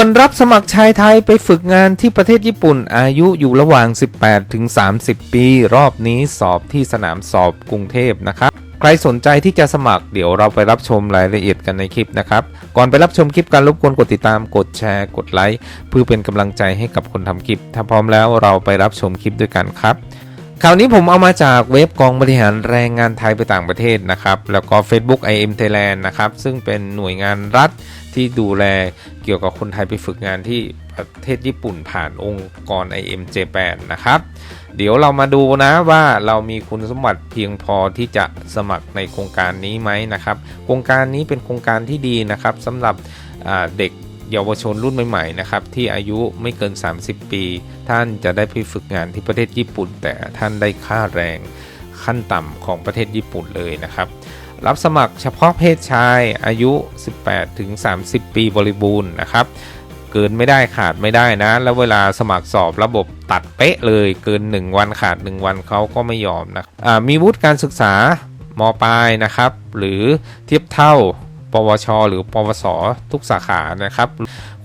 วนรับสมัครชายไทยไปฝึกงานที่ประเทศญี่ปุ่น อายุอยู่ระหว่าง 18 ถึง 30 ปี รอบนี้สอบที่สนามสอบกรุงเทพนะครับใครสนใจที่จะสมัครเดี๋ยวเราไปรับชมรายละเอียดกันในคลิปนะครับ ก่อนไปรับชมคลิปการรบกวนกดติดตามกดแชร์กดไลค์เพื่อเป็นกำลังใจให้กับคนทำคลิป ถ้าพร้อมแล้วเราไปรับชมคลิปด้วยกันครับข่าวนี้ผมเอามาจากเว็บกองบริหารแรงงานไทยไปต่างประเทศนะครับ แล้วก็ Facebook IM Thailand นะครับ ซึ่งเป็นหน่วยงานรัฐ ที่ดูแลเกี่ยวกับคนไทยไปฝึกงานที่ประเทศญี่ปุ่นผ่านองค์กร IM Japan นะครับ เดี๋ยวเรามาดูนะว่าเรามีคุณสมบัติเพียงพอที่จะสมัครในโครงการนี้ไหมนะครับ โครงการนี้เป็นโครงการที่ดีนะครับสำหรับเด็กเยาวชนรุ่นใหม่ๆนะครับที่อายุไม่เกิน 30 ปี ท่านจะได้ไปฝึกงานที่ประเทศญี่ปุ่น แต่ท่านได้ค่าแรงขั้นต่ำของประเทศญี่ปุ่นเลยนะครับ รับสมัครเฉพาะเพศชายอายุ 18ถึง30 ปีบริบูรณ์นะครับ เกินไม่ได้ขาดไม่ได้นะ แล้วเวลาสมัครสอบระบบตัดเป๊ะเลยเกิน 1 วันขาด 1 วันเขาก็ไม่ยอมนะอ่ามีวุฒิการศึกษามปลายนะครับ หรือเทียบเท่าปวช หรือปวส ทุกสาขานะครับ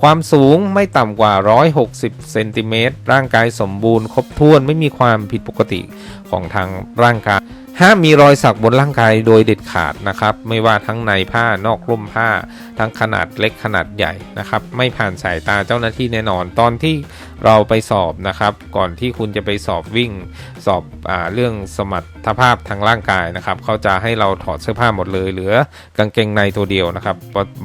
ความสูงไม่ต่ำกว่า 160 เซนติเมตร ร่างกายสมบูรณ์ ครบถ้วน ไม่มีความผิดปกติของทางร่างกาย ห้ามมีรอยสักบนร่างกายโดยเด็ดขาดนะครับ ไม่ว่าทั้งในผ้านอกร่มผ้า ทั้งขนาดเล็กขนาดใหญ่นะครับ ไม่ผ่านสายตาเจ้าหน้าที่แน่นอน ตอนที่เราไปสอบนะครับ ก่อนที่คุณจะไปสอบวิ่ง สอบอเรื่องสมรรถภาพทางร่างกายนะครับ เขาจะให้เราถอดเสื้อผ้าหมดเลยเหลือกางเกงในตัวเดียวนะครับ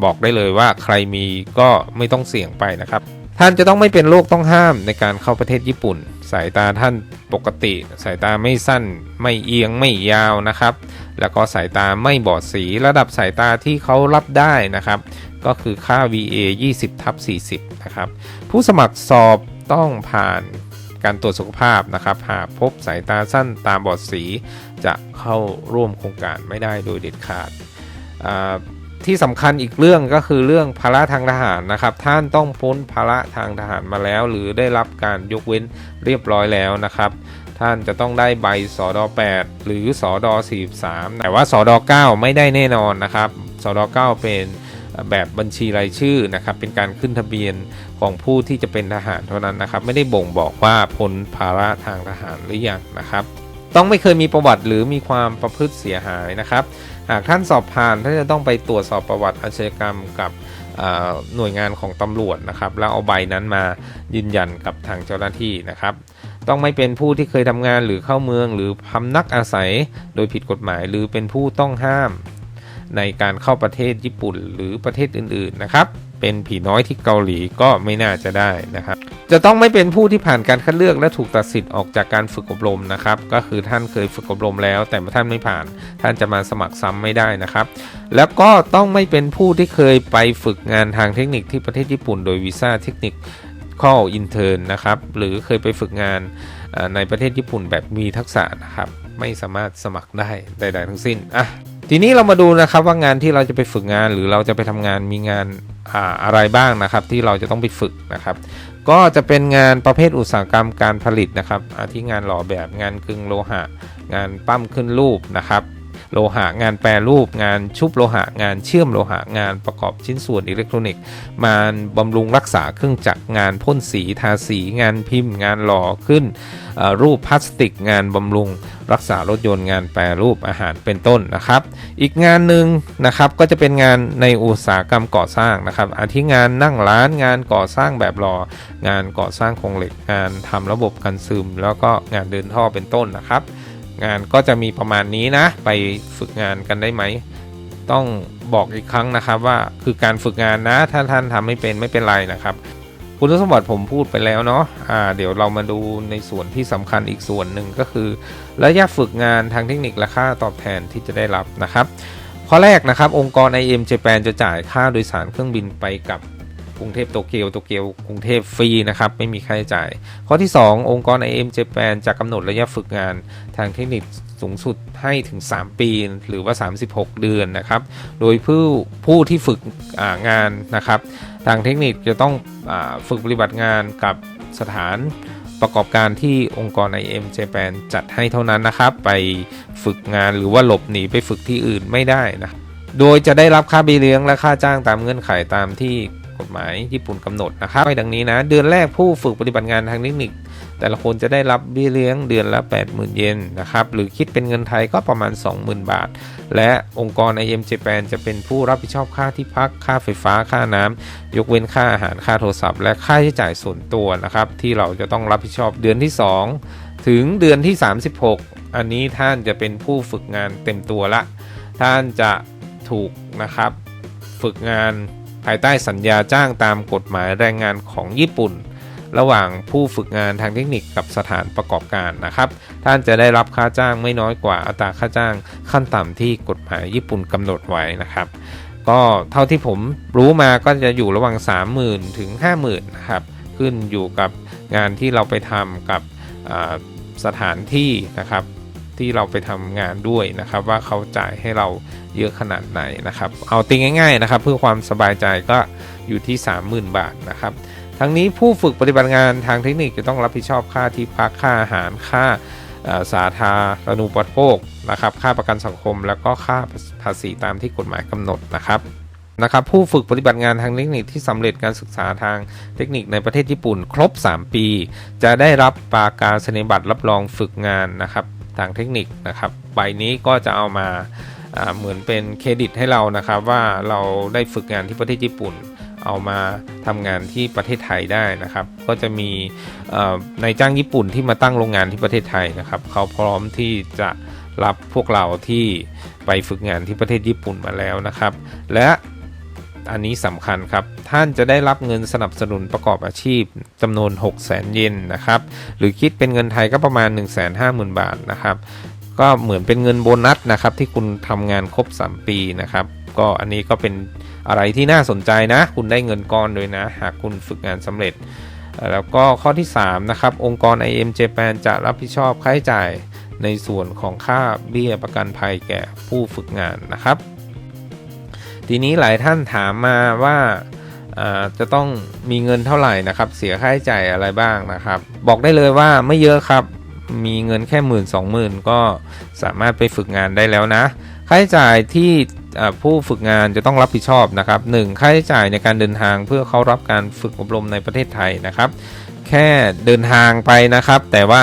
บอกได้เลยว่าใครมีก็ไม่ต้องเสี่ยงไปนะครับ ท่านจะต้องไม่เป็นโรคต้องห้ามในการเข้าประเทศญี่ปุ่น สายตาท่านปกติ สายตาไม่สั้น ไม่เอียงไม่ยาวนะครับ แล้วก็สายตาไม่บอดสีระดับสายตาที่เขารับได้นะครับ ก็คือค่า VA 20ทับ40 นะครับ ผู้สมัครสอบต้องผ่านการตรวจสุขภาพนะครับ หากพบสายตาสั้นตาบอดสีจะเข้าร่วมโครงการไม่ได้โดยเด็ดขาดอ่า ที่สำคัญอีกเรื่องก็คือเรื่องภาระทางทหารนะครับ ท่านต้องพ้นภาระทางทหารมาแล้ว หรือได้รับการยกเว้นเรียบร้อยแล้วนะครับ ท่านจะต้องได้ใบสอดอ8หรือสอดอ43 แต่ว่าสอดอ9ไม่ได้แน่นอนนะครับสอดอ9เป็นแบบบัญชีรายชื่อนะครับ เป็นการขึ้นทะเบียนของผู้ที่จะเป็นทหารเท่านั้นนะครับ ไม่ได้บ่งบอกว่าพ้นภาระทางทหารหรือยังนะครับ ต้องไม่เคยมีประวัติหรือมีความประพฤติเสียหายนะครับ หากท่านสอบผ่านท่านจะต้องไปตรวจสอบประวัติอาชญากรรมกับหน่วยงานของตำรวจนะครับแล้วเอาใบนั้นมายืนยันกับทางเจ้าหน้าที่นะครับ ต้องไม่เป็นผู้ที่เคยทำงานหรือเข้าเมือง หรือพำนักอาศัยโดยผิดกฎหมาย หรือเป็นผู้ต้องห้ามในการเข้าประเทศญี่ปุ่นหรือประเทศอื่นๆนะครับ เป็นผีน้อยที่เกาหลีก็ไม่น่าจะได้นะครับ จะต้องไม่เป็นผู้ที่ผ่านการคัดเลือกและถูกตัดสิทธิ์ออกจากการฝึกอบรมนะครับ ก็คือท่านเคยฝึกอบรมแล้ว แต่ท่านไม่ผ่าน ท่านจะมาสมัครซ้ำไม่ได้นะครับ แล้วก็ต้องไม่เป็นผู้ที่เคยไปฝึกงานทางเทคนิคที่ประเทศญี่ปุ่น โดยวีซ่าเทคนิคข้ออินเทอร์นะครับ หรือเคยไปฝึกงานในประเทศญี่ปุ่นแบบมีทักษะนะครับ ไม่สามารถสมัครได้ใดๆทั้งสิ้นอะ ทีนี้เรามาดูนะครับว่างานที่เราจะไปฝึกงานหรือเราจะไปทำงานมีงานอ่าอะไรบ้างนะครับ ที่เราจะต้องไปฝึกนะครับ ก็จะเป็นงานประเภทอุตสาหกรรมการผลิตนะครับอาทิงานหล่อแบบงานกึ่งโลหะ งานปั้มขึ้นรูปนะครับ โลหะงานแปรรูป งานชุบโลหะงานเชื่อมโลหะงานประกอบชิ้นส่วนอิเล็กทรอนิกส์งานบำรุงรักษาเครื่องจักรงานพ่นสีทาสีงานพิมพ์ งานหล่อขึ้นรูปพลาสติก งานบำรุง รักษารถยนต์งานแปรรูปอาหารเป็นต้นนะครับ อีกงานหนึ่งนะครับก็จะเป็นงานในอุตสาหกรรมก่อสร้างนะครับอาทิงานนั่งร้านงานก่อสร้างแบบหล่องานก่อสร้างโครงเหล็กงานทำระบบกันซึม แล้วก็งานเดินท่อเป็นต้นนะครับ งานก็จะมีประมาณนี้นะ ไปฝึกงานกันได้ไหม ต้องบอกอีกครั้งนะครับว่าคือการฝึกงานนะ ถ้าท่านทำไม่เป็นไม่เป็นไรนะครับ คุณสมบัติผมพูดไปแล้วเนาะอ่าเดี๋ยวเรามาดูในส่วนที่สำคัญอีกส่วนหนึ่งก็คือ ระยะฝึกงานทางเทคนิคและค่าตอบแทนที่จะได้รับนะครับข้อแรกนะครับ องค์กร IM Japan จะจ่ายค่าโดยสารเครื่องบินไปกับ กรุงเทพโตเกียวโตเกียวกรุงเทพฟรีนะครับไม่มีค่าใช้จ่าย ข้อที่ 2 องค์กร IM Japan จะกำหนดระยะฝึกงานทางเทคนิคสูงสุดให้ถึง 3 ปีหรือว่า 36 เดือนนะครับ โดยผู้ผู้ที่ฝึกงานนะครับ ทางเทคนิคจะต้องอฝึกปฏิบัติงานกับสถานประกอบการที่องค์กร IM Japan จัดให้เท่านั้นนะครับ ไปฝึกงานหรือว่าหลบหนีไปฝึกที่อื่นไม่ได้นะโดยจะได้รับค่าบีเลี้ยงและค่าจ้างตามเงื่อนไขตามที่ กฎหมายญี่ปุ่นกำหนดนะครับไปดังนี้นะ เดือนแรกผู้ฝึกปฏิบัติงานทางเทคนิค แต่ละคนจะได้รับเบี้ยเลี้ยงเดือนละ 80,000 เยนนะครับ หรือคิดเป็นเงินไทยก็ประมาณ 20,000 บาท และองค์กร IM Japan จะเป็นผู้รับผิดชอบค่าที่พัก ค่าไฟฟ้า ค่าน้ำยกเว้นค่าอาหาร ค่าโทรศัพท์ และค่าใช้จ่ายส่วนตัวนะครับ ที่เราจะต้องรับผิดชอบเดือนที่ 2 ถึงเดือนที่ 36 อันนี้ท่านจะเป็นผู้ฝึกงานเต็มตัวละ ท่านจะถูกนะครับ ฝึกงาน ภายใต้สัญญาจ้างตามกฎหมายแรงงานของญี่ปุ่น ระหว่างผู้ฝึกงานทางเทคนิคกับสถานประกอบการนะครับ ท่านจะได้รับค่าจ้างไม่น้อยกว่าอัตราค่าจ้างขั้นต่ำที่กฎหมายญี่ปุ่นกำหนดไว้นะครับ ก็เท่าที่ผมรู้มาก็จะอยู่ระหว่าง 30,000 ถึง 50,000 นะครับ ขึ้นอยู่กับงานที่เราไปทำกับสถานที่นะครับ ที่เราไปทำงานด้วยนะครับ ว่าเขาจ่ายให้เราเยอะขนาดไหนนะครับ เอาติงง่าย ๆนะครับ เพื่อความสบายใจก็อยู่ที่ 30,000 บาทนะครับทั้งนี้ผู้ฝึกปฏิบัติงานทางเทคนิคจะต้องรับผิดชอบค่าที่พักค่าอาหารค่าสาธารณูปโภคนะครับค่าประกันสังคม แล้วก็ค่าภาษีตามที่กฎหมายกำหนดนะครับนะครับผู้ฝึกปฏิบัติงานทางเทคนิคที่สำเร็จการศึกษาทางเทคนิคในประเทศญี่ปุ่น ครบ 3 ปี จะได้รับปากาศนียบัตรรับรองฝึกงานนะครับ ทางเทคนิคนะครับใบนี้ก็จะเอามาเหมือนเป็นเครดิตให้เรานะครับว่าเราได้ฝึกงานที่ประเทศญี่ปุ่น เอามาทำงานที่ประเทศไทยได้นะครับ ก็จะมีเอ่อนายจ้างญี่ปุ่นที่มาตั้งโรงงานที่ประเทศไทยนะครับเขาพร้อมที่จะรับพวกเราที่ไปฝึกงานที่ประเทศญี่ปุ่นมาแล้วนะครับ และ อันนี้สำคัญครับ ท่านจะได้รับเงินสนับสนุนประกอบอาชีพจำนวน 6 0 0 0 0 0 เยนนะครับ หรือคิดเป็นเงินไทยก็ประมาณ 1 5 0 0 0 0 บาทนะครับ ก็เหมือนเป็นเงินโบนัสนะครับ ที่คุณทำงานครบ 3 ปีนะครับ ก็อันนี้ก็เป็นอะไรที่น่าสนใจนะ คุณได้เงินก้อนด้วยนะ หากคุณฝึกงานสำเร็จ แล้วก็ข้อที่ 3 นะครับ องค์กร IM Japan จะรับผิดชอบค่าใช้จ่ายในส่วนของค่าเบี้ยประกันภัยแก่ผู้ฝึกงานนะครับ ทีนี้หลายท่านถามมาว่าจะต้องมีเงินเท่าไหร่นะครับ เสียค่าใช้จ่ายอะไรบ้างนะครับ บอกได้เลยว่าไม่เยอะครับ มีเงินแค่หมื่นสองหมื่นก็สามารถไปฝึกงานได้แล้วนะ ค่าใช้จ่ายที่ผู้ฝึกงานจะต้องรับผิดชอบนะครับหนึ่งค่าใช้จ่ายในการเดินทางเพื่อเขารับการฝึกอบรมในประเทศไทยนะครับ แค่เดินทางไปนะครับ แต่ว่า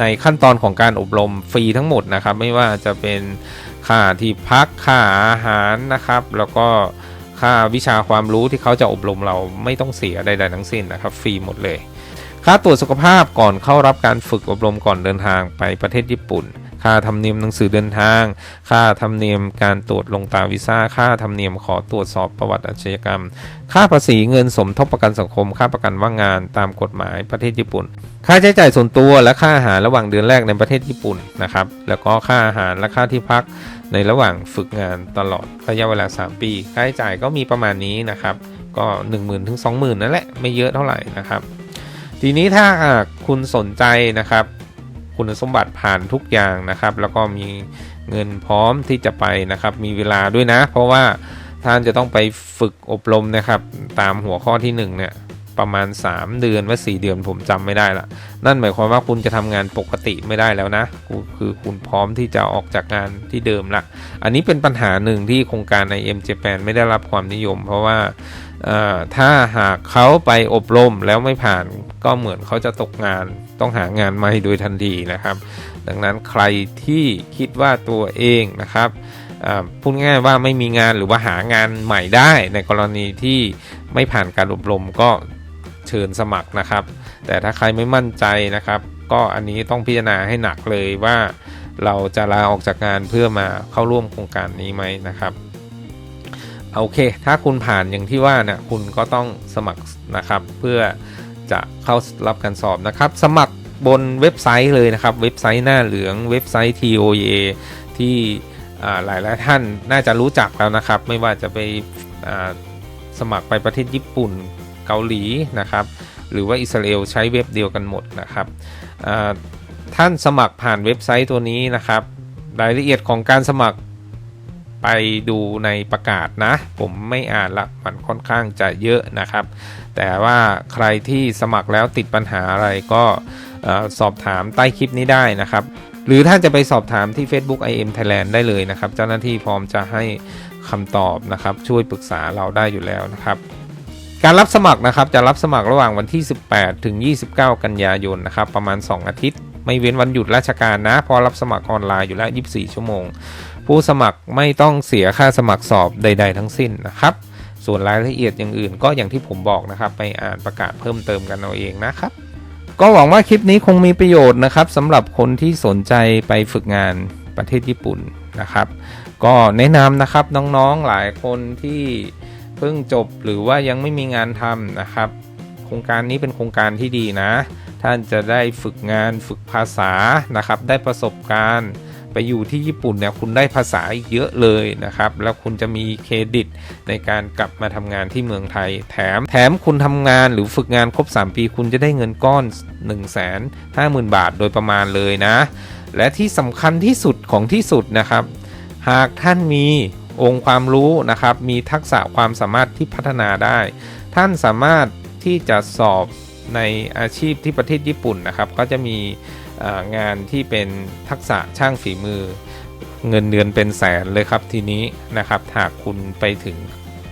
ในขั้นตอนของการอบรมฟรีทั้งหมดนะครับ ไม่ว่าจะเป็น ค่าที่พักค่าอาหารนะครับ แล้วก็ค่าวิชาความรู้ที่เขาจะอบรมเราไม่ต้องเสียใดๆทั้งสิ้นนะครับฟรีหมดเลย ค่าตรวจสุขภาพก่อนเข้ารับการฝึกอบรมก่อนเดินทางไปประเทศญี่ปุ่น ค่าธรรมเนียมหนังสือเดินทาง ค่าธรรมเนียมการตรวจลงตาวีซ่า ค่าธรรมเนียมขอตรวจสอบประวัติอาชญากรรม ค่าภาษีเงินสมทบประกันสังคม ค่าประกันว่างงานตามกฎหมายประเทศญี่ปุ่น ค่าใช้จ่ายส่วนตัวและค่าอาหารระหว่างเดือนแรกในประเทศญี่ปุ่นนะครับ แล้วก็ค่าอาหารและค่าที่พักในระหว่างฝึกงานตลอดระยะเวลา 3 ปี ค่าใช้จ่ายก็มีประมาณนี้นะครับ ก็ 1 0,000ถึง20,000นั่นแหละ ไม่เยอะเท่าไหร่นะครับ ทีนี้ถ้าคุณสนใจนะครับ คุณสมบัติผ่านทุกอย่างนะครับ แล้วก็มีเงินพร้อมที่จะไปนะครับ มีเวลาด้วยนะ เพราะว่าท่านจะต้องไปฝึกอบรมนะครับ ตามหัวข้อที่1เนี่ยประมาณ 3 เดือนว่า 4 เดือนผมจำไม่ได้ละนั่นหมายความว่าคุณจะทำงานปกติไม่ได้แล้วนะคือคุณพร้อมที่จะออกจากงานที่เดิมละ อันนี้เป็นปัญหาหนึ่งที่โครงการใน M Japan ไม่ได้รับความนิยม เพราะว่า ถ้าหากเขาไปอบรมแล้วไม่ผ่านก็เหมือนเขาจะตกงานต้องหางานใหม่โดยทันทีนะครับ ดังนั้นใครที่คิดว่าตัวเองนะครับพูดง่ายว่าไม่มีงานหรือว่าหางานใหม่ได้ ในกรณีที่ไม่ผ่านการอบรมก็เชิญสมัครนะครับ แต่ถ้าใครไม่มั่นใจนะครับ ก็อันนี้ต้องพิจารณาให้หนักเลยว่าเราจะลาออกจากงานเพื่อมาเข้าร่วมโครงการนี้ไหมนะครับ โอเค ถ้าคุณผ่านอย่างที่ว่าเนี่ยคุณก็ต้องสมัครนะครับ เพื่อจะเข้ารับการสอบนะครับ สมัครบนเว็บไซต์เลยนะครับ เว็บไซต์หน้าเหลืองเว็บไซต์ TOA ที่หลายหลายท่านน่าจะรู้จักแล้วนะครับ ไม่ว่าจะไปสมัครไปประเทศญี่ปุ่นเกาหลีนะครับ หรือว่าอิสราเอลใช้เว็บเดียวกันหมดนะครับท่านสมัครผ่านเว็บไซต์ตัวนี้นะครับ รายละเอียดของการสมัคร ไปดูในประกาศนะ ผมไม่อ่านละมันค่อนข้างจะเยอะนะครับ แต่ว่าใครที่สมัครแล้วติดปัญหาอะไรก็สอบถามใต้คลิปนี้ได้นะครับ หรือท่านจะไปสอบถามที่ Facebook IM Thailand ได้เลยนะครับ เจ้าหน้าที่พร้อมจะให้คำตอบนะครับ ช่วยปรึกษาเราได้อยู่แล้วนะครับการรับสมัครนะครับจะรับสมัครระหว่างวันที่ 18 ถึง 29 กันยายนนะครับ ประมาณ 2 อาทิตย์ ไม่เว้นวันหยุดราชการนะ พอรับสมัครออนไลน์อยู่แล้ว 24 ชั่วโมง ผู้สมัครไม่ต้องเสียค่าสมัครสอบใด ๆ ทั้งสิ้นนะครับ ส่วนรายละเอียดอย่างอื่นก็อย่างที่ผมบอกนะครับ ไปอ่านประกาศเพิ่มเติมกันเอาเองนะครับ ก็หวังว่าคลิปนี้คงมีประโยชน์นะครับสำหรับคนที่สนใจไปฝึกงานประเทศญี่ปุ่นนะครับ ก็แนะนำนะครับน้องๆหลายคนที่เพิ่งจบหรือว่ายังไม่มีงานทำนะครับ โครงการนี้เป็นโครงการที่ดีนะ ท่านจะได้ฝึกงานฝึกภาษานะครับ ได้ประสบการณ์ ไปอยู่ที่ญี่ปุ่นเนี่ยคุณได้ภาษาอีกเยอะเลยนะครับ แล้วคุณจะมีเครดิตในการกลับมาทำงานที่เมืองไทย แถมแถมคุณทำงานหรือฝึกงานครบ 3 ปี คุณจะได้เงินก้อน 1 5 0 0 0 0 บาทโดยประมาณเลยนะ และที่สำคัญที่สุดของที่สุดนะครับ หากท่านมีองค์ความรู้นะครับ มีทักษะความสามารถที่พัฒนาได้ ท่านสามารถที่จะสอบในอาชีพที่ประเทศญี่ปุ่นนะครับ ก็จะมี งานที่เป็นทักษะช่างฝีมือ เงินเดือนเป็นแสนเลยครับทีนี้นะครับหากคุณไปถึง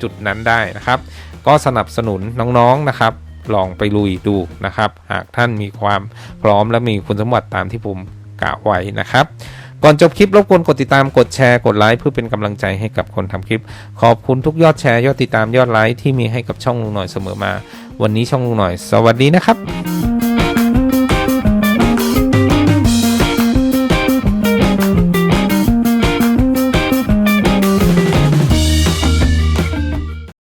จุดนั้นได้นะครับ ก็สนับสนุนน้องๆนะครับ ลองไปลุยดูนะครับ หากท่านมีความพร้อมและมีคุณสมบัติตามที่ผมกล่าวไว้นะครับก่อนจบคลิปรบกวนกดติดตามกดแชร์กดไลค์เพื่อเป็นกำลังใจให้กับคนทำคลิป ขอบคุณทุกยอดแชร์ยอดติดตามยอดไลค์ที่มีให้กับช่องลุงหน่อยเสมอมา วันนี้ช่องลุงหน่อย สวัสดีนะครับ